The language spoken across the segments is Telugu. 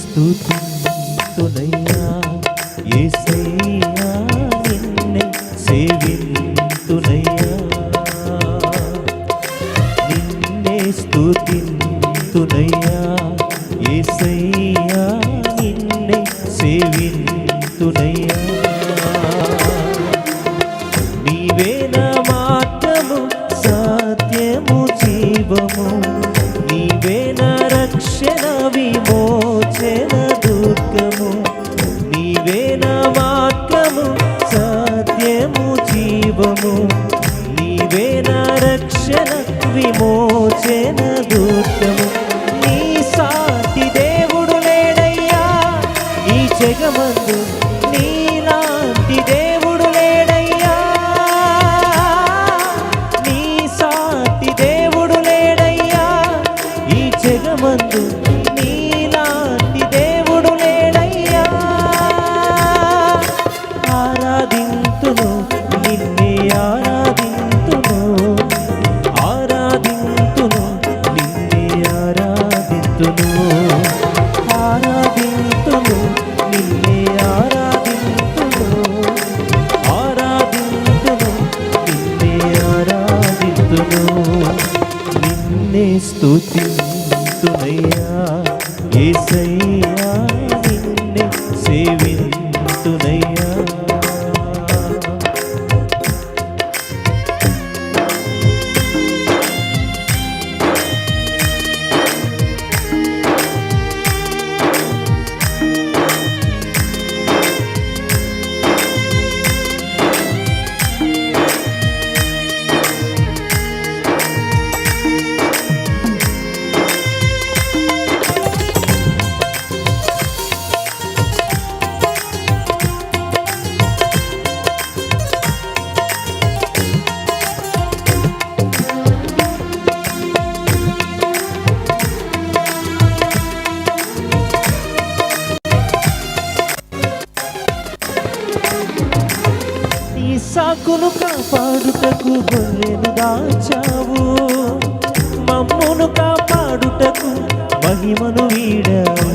స్తుతిస్తునయ్యా యేసయ్యా మందు నీలాంటి దేవుడు లేడయ్యా. ఆరాధింతును నిన్నే ఆరాధింతును. ఆరాధింతును నిన్నే ఆరాధింతును. సేవి కాపాడుటకు గొర్రెను దాచావు. మమ్మును కాపాడుటకు మహిమను వీడావు.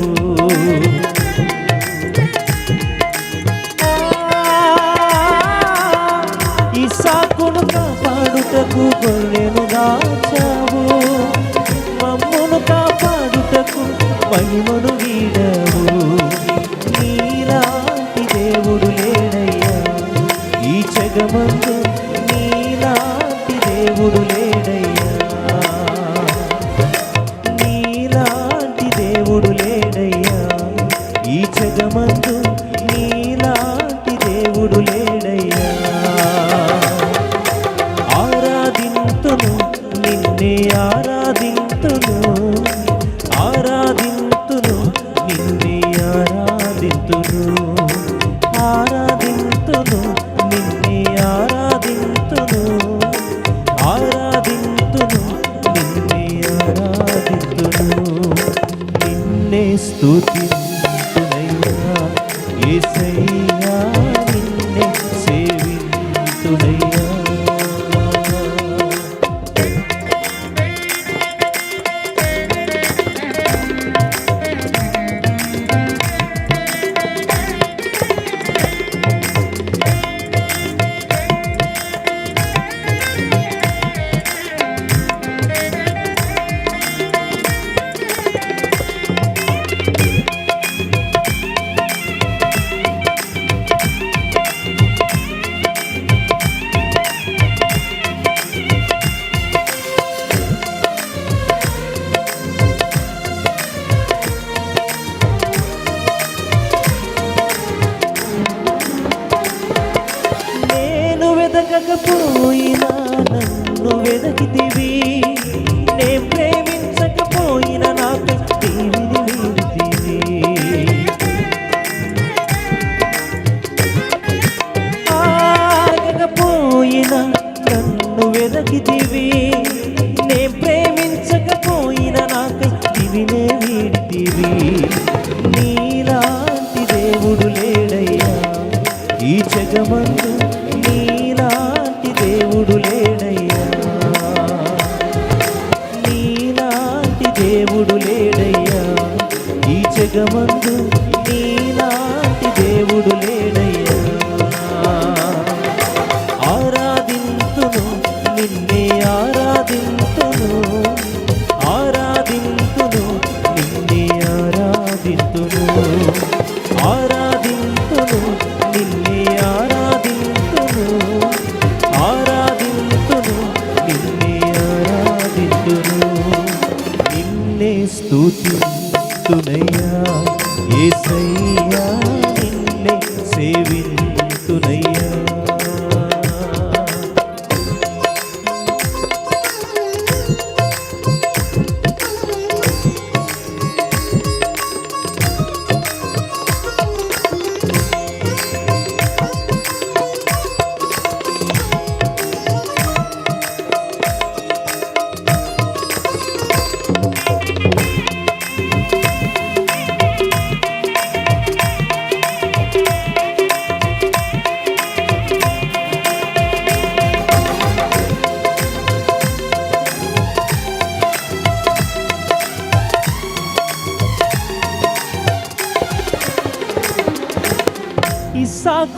ఇసాకును కాపాడుటకు గొర్రెను దాచావు. మమ్మును కాపాడుటకు మహిమను వీడావు. 读 బ్రతికితివి. నే ప్రేమించకపోయిన నాకై దీవిని వీరితివి ఆగకపోయిన నన్ను వెదకితివి. నే ప్రేమించకపోయిన నాకై దివినే వీడితివి.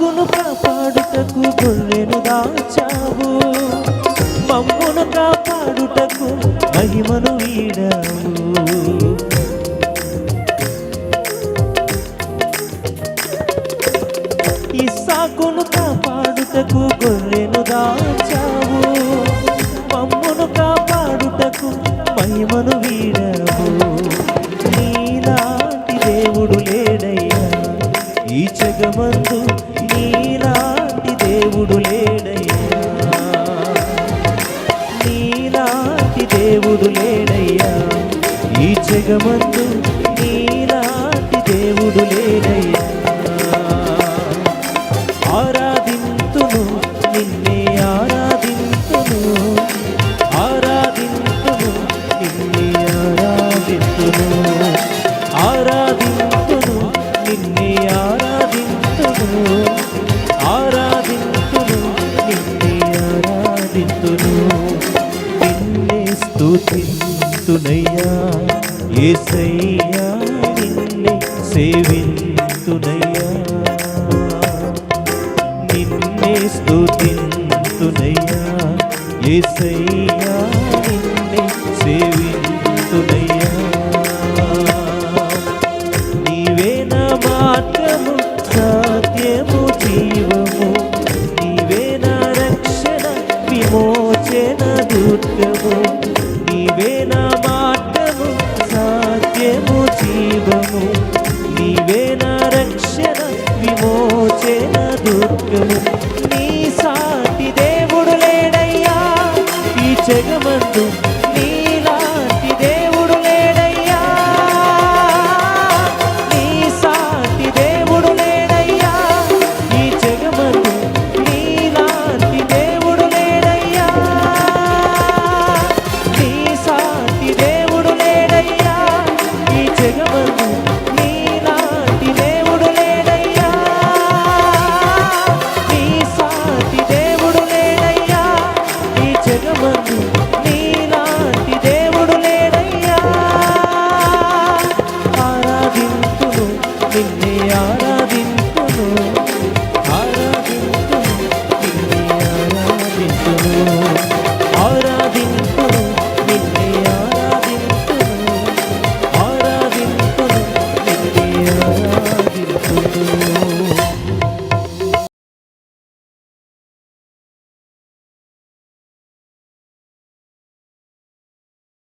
మమ్మును కాపాడుటకు గొర్రెను దాచావు. మమ్మును కాపాడుటకు మహిమను వీడావు. ఇస్సాకును కాపాడుటకు గొర్రెను దాచావు. మమ్మును కాపాడుటకు మహిమను వీడావు జగమందు నీలాంటి దేవుడు లేదయ్యా స్థుతింతునయ్యా ఏసయ్యా నిన్నే సేవింతునయ్యా నీవే నా మాట